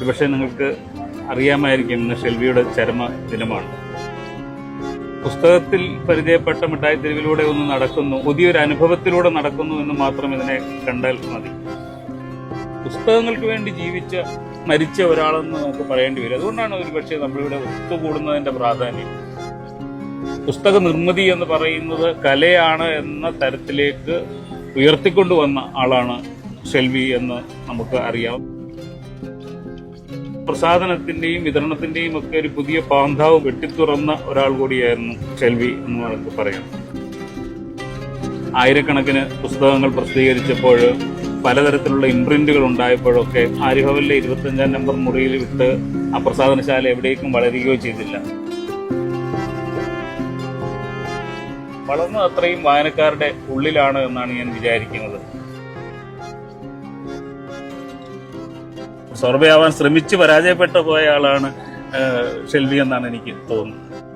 ഒരുപക്ഷെ നിങ്ങൾക്ക് അറിയാമായിരിക്കും ഇന്ന് ഷെൽവിയുടെ ചരമ ദിനമാണ്. പുസ്തകത്തിൽ പരിചയപ്പെട്ട മിഠായി തെരുവിലൂടെ ഒന്ന് നടക്കുന്നു. പുതിയൊരു അനുഭവത്തിലൂടെ നടക്കുന്നു എന്ന് മാത്രം ഇതിനെ കണ്ടാൽ മതി. പുസ്തകങ്ങൾക്ക് വേണ്ടി ജീവിച്ച മരിച്ച ഒരാളെന്ന് നമുക്ക് പറയേണ്ടി വരും. അതുകൊണ്ടാണ് ഒരുപക്ഷെ നമ്മളിവിടെ ഒത്തുകൂടുന്നതിന്റെ പ്രാധാന്യം. പുസ്തക നിർമ്മിതി എന്ന് പറയുന്നത് കലയാണ് എന്ന തരത്തിലേക്ക് ഉയർത്തിക്കൊണ്ടുവന്ന ആളാണ് ഷെൽവി എന്ന് നമുക്ക് അറിയാം. പ്രസാധനത്തിന്റെയും വിതരണത്തിന്റെയും ഒക്കെ ഒരു പുതിയ പാന്താവ് വെട്ടിത്തുറന്ന ഒരാൾ കൂടിയായിരുന്നു ഷെൽവി എന്ന് നമുക്ക് പറയാം. ആയിരക്കണക്കിന് പുസ്തകങ്ങൾ പ്രസിദ്ധീകരിച്ചപ്പോൾ പലതരത്തിലുള്ള ഇംപ്രിന്റുകൾ ഉണ്ടായപ്പോഴൊക്കെ ആര്യഭവനിലെ ഇരുപത്തഞ്ചാം നമ്പർ മുറിയിൽ വിട്ട് ആ പ്രസാധനശാല എവിടേക്കും വളരുകയോ ചെയ്തില്ല. വളർന്ന അത്രയും വായനക്കാരുടെ ഉള്ളിലാണ് എന്നാണ് ഞാൻ വിചാരിക്കുന്നത്. സർവേ ആവാൻ ശ്രമിച്ച് പരാജയപ്പെട്ടു പോയ ആളാണ് ഷെൽവി എന്നാണ് എനിക്ക് തോന്നുന്നത്.